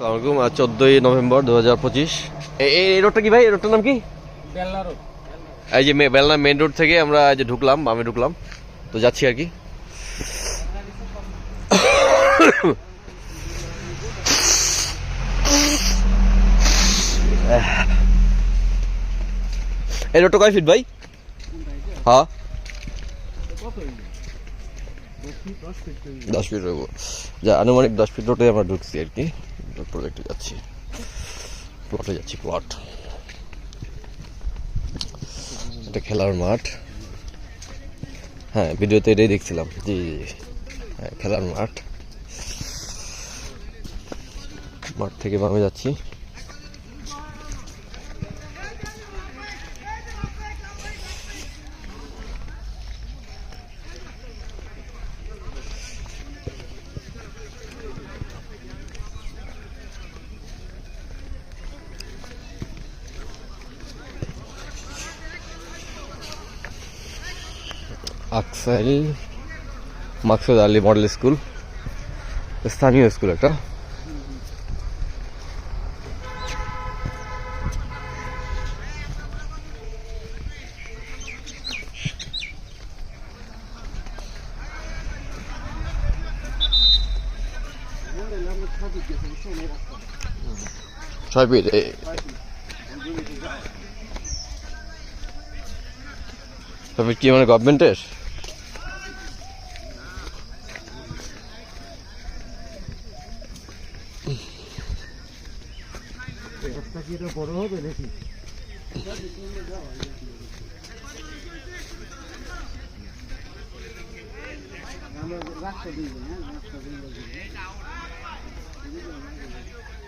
আসসালামাইকুম আজ চোদ্দোই নভেম্বর দু হাজার পঁচিশ এই রোডটা কি ভাই? রোডটার নাম কি? এই যে মে- বেলনা মেন রোড থেকে আমরা এই যে ঢুকলাম বামে ঢুকলাম। তো যাচ্ছি আর কি। এই রোডটা কয় ফিট ভাই? হ্যাঁ। দশ ফিট রইব। যা আনুমানিক দশ ফিট রোডে আমরা ঢুকছি আর কি। প্রজেক্টে যাচ্ছি। প্লটে যাচ্ছি প্লট এটা খেলার মাঠ। হ্যাঁ ভিডিওতে এটাই দেখছিলাম জি জি। হ্যাঁ খেলার মাঠ। মাঠ থেকে বামে যাচ্ছি। আকসাইল মাকসুদ আলী মডেল স্কুল স্থানীয় স্কুল একটা। কি মানে গভর্নমেন্টের রাস্তা কি এটা বড় হবে নাকি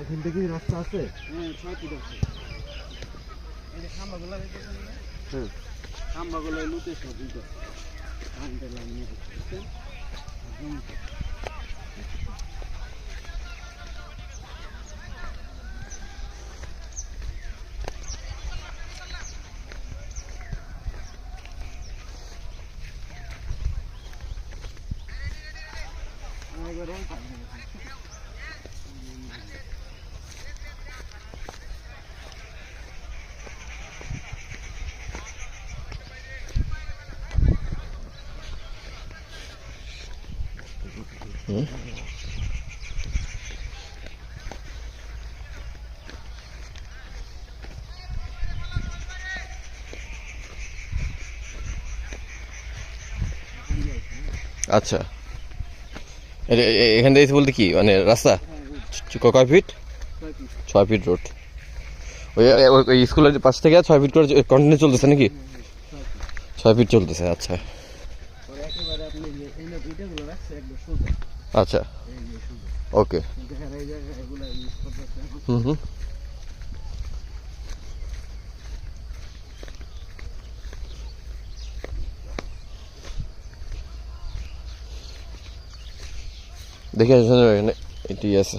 এখান থেকে রাস্তা আছে। খাম্বাগুলো লুটে সব দিত কারেন্টের Hmm? Hmm? अच्छा। এখান থেকে বলতে কি? মানে রাস্তা? কয় ফিট? ছয় ফিট রোড। ওই ওই- স্কুলের পাশ থেকে ছয় ফিট করে কন্টিনিউ চলতেছে নাকি? ছয় ফিট চলতেছে আচ্ছা। আচ্ছা। ওকে। হুম যে এই যে ইটাগুলো রাখছে একদম সোজা আচ্ছা এই যে সোজা ওকে দেখেন এই জায়গায় এগুলা ইউজ করতেছে হুম হুম দেখে আসুন এখানে এটি আছে।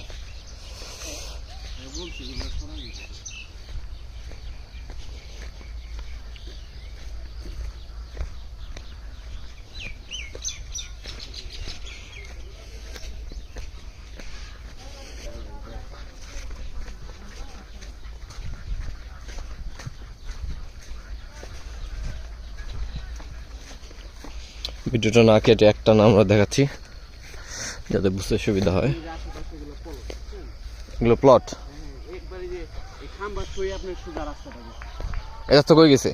ভিডিওটা না কেটে একটা আমরা দেখাচ্ছি। যাতে বুঝতে সুবিধা হয় এগুলো প্লট এটা তো কই গেছে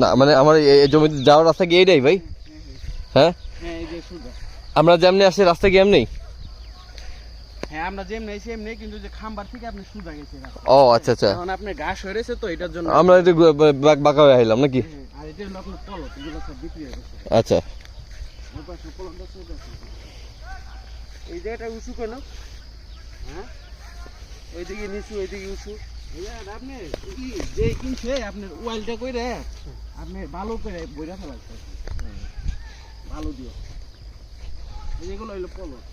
না মানে আমার এই জমিতে যাওয়ার রাস্তা কি এইটাই ভাই হ্যাঁ আমরা যেমনি আসছি রাস্তা কি এমনি হ্যাঁ আমরা যেমনি আইছি এমনি কিন্তু যে খাম্বার থেকে আপনি সোজা গেছে ও আচ্ছা আচ্ছা। এখন আপনার ঘাস হয়ে তো এটার জন্য আমরা একটু বা- বাঁকা হয়ে আইলাম নাকি? হ্যাঁ, আর এটা হলো আপনার পলট এগুলো সব বিক্রি হয়ে গেছে। আচ্ছা। এই জায়গাটা উঁচু কেন? হ্যাঁ? ওইদিকে নিচু ওইদিকে উঁচু। আর আপনি যে কিনছে আপনার ওয়াইলটা কইরে আপনি ভালো করে বইরা ফেলাইছে ভালো দিও এই যেগুলো হইল পলট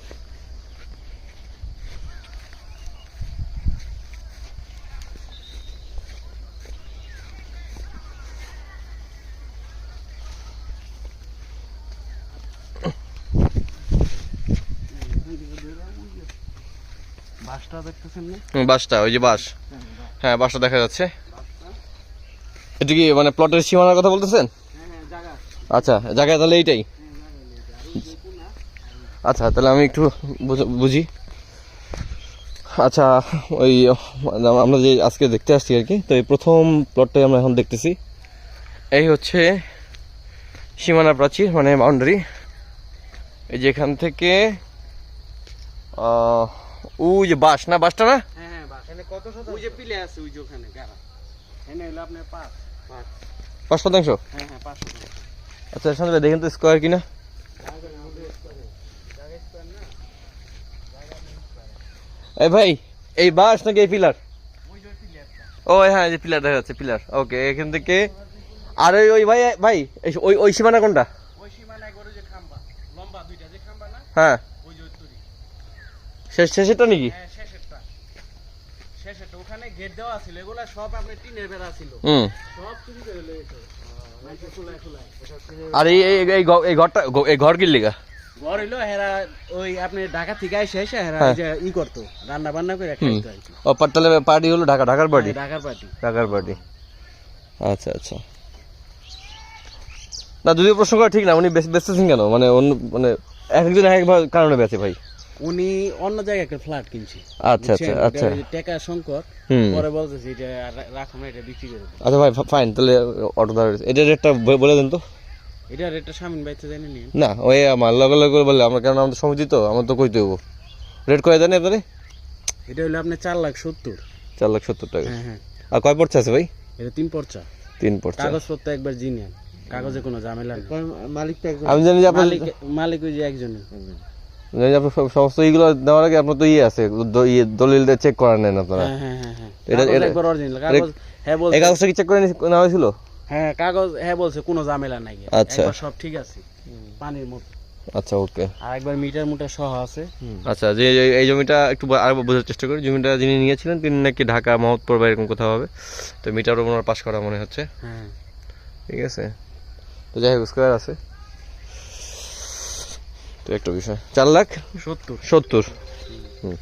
বাসটা দেখতেছেন না? হুম, বাসটা ওই যে বাস। হ্যাঁ বাসটা দেখা যাচ্ছে। এটা কি মানে প্লটের সীমানার কথা বলতেছেন? হ্যাঁ হ্যাঁ জায়গা আচ্ছা জায়গায় তাহলে এইটাই। জায়গা আচ্ছা তাহলে আমি একটু বুঝ- আচ্ছা ওই আমরা যে আজকে দেখতে আসছি আর কি তো এই প্রথম প্লটটাই আমরা এখন দেখতেছি। এই হচ্ছে সীমানা প্রাচীর মানে বাউন্ডারি এই যে এখান থেকে ওই যে বাস না বাসটা না? হ্যাঁ হ্যাঁ বাস। এখানে কত শতাংশ? ওই যে পিলে আছে ওই যে ওখানে গাড়া। এখানে হলো আপনার পাঁচ। শতাংশ? হ্যাঁ হ্যাঁ আচ্ছা দেখেন তো স্কোয়ার কিনা? এই ভাই এই বাস নাকি এই পিলার ওই যে পিলারটা ও হ্যাঁ যে পিলার দেখা যাচ্ছে পিলার ওকে এখান থেকে আর ওই ওই ভাই ভাই ওই ওই সীমানা কোনটা? ওই সীমানায় করে যে খাম্বা লম্বা দুইটা যে খাম্বা না? হ্যাঁ ওই যে ওই তৈরি শেষ শেষেরটা নাকি? হ্যাঁ শেষেরটা। শেষেরটা। ওখানে গেট দেওয়া ছিল এগুলা সব আপনার টিনের বেড়া ছিল। সব চুরি করে লেগেছে মাইকে খোলায় খোলায়। ওসব টিনের আর এই ঘর- এই ঘরটা এই ঘর কি লিগা ঘর হইল হেরা ওই আপনি ঢাকা থেকে এসে এসে হেরা হ্যাঁ। যে ই করতো রান্না বান্না করে খাইতো ও পা- পার্টি হলো ঢাকা ঢাকার পার্টি? হ্যাঁ, ঢাকার পার্টি। ঢাকার পার্টি। আচ্ছা আচ্ছা। না যদিও প্রশ্ন করা ঠিক না উনি বেচ- বেচতেছেন কেন? মানে অন্য মানে এক একজন এক এক কারণে বেঁচে ভাই। উনি অন্য জায়গায় একটা ফ্ল্যাট কিনছে। আচ্ছা আচ্ছা আচ্ছা। টাকা সংকট পরে বলতেছে এটা রাখো না এটা বিক্রি করে আচ্ছা ভাই ফাইন তাহলে অটো ধরে এটা রেটটা বলে দেন তো। এটা রেটটা স্বামীন বাইতে জানি নি না ওই আমার লগে লগে করে বললে আমরা কেন আমাদের সমিতি তো আমার তো কইতে হব রেট করে দেন এবারে? এটা হলো আপনার চার লাখ সত্তর। চার লাখ সত্তর টাকা। হ্যাঁ হ্যাঁ। আর কয় পড়ছে আছে ভাই? এটা তিন পর্চা তিন পড়ছে। কাগজপত্র একবার জিনিয়ান কাগজে কোনো ঝামেলা নেই। মালিক তো একজন। আমি জানি যে আপনার মালিক মালিক ওই যে একজনই সমস্ত এইগুলো দেওয়ার আগে আপনার তো ইয়ে আছে ইয়ে দলিল চেক করা নেন আপনারা। হ্যাঁ হ্যাঁ হ্যাঁ এটা- এই কাগজটা কি চেক করে নেওয়া হয়েছিল? হ্যাঁ কাগজ হ্যাঁ বলছে কোনো ঝামেলা নাই। আচ্ছা। সব ঠিক আছে। পানির মতো। আচ্ছা ওকে। মিটার মুটার সহ আছে। আচ্ছা যে এই- জমিটা একটু আরেকবার বোঝার চেষ্টা করি। জমিটা যিনি নিয়েছিলেন তিনি নাকি ঢাকা মহৎপুর বা এরকম কোথাও হবে। তো মিটার ওনার পাস করা মনে হচ্ছে। হ্যাঁ। ঠিক আছে। তো যাই হোক স্কোয়ার আছে। তো একটা বিষয়। চার লাখ? সত্তর। সত্তর। হুম।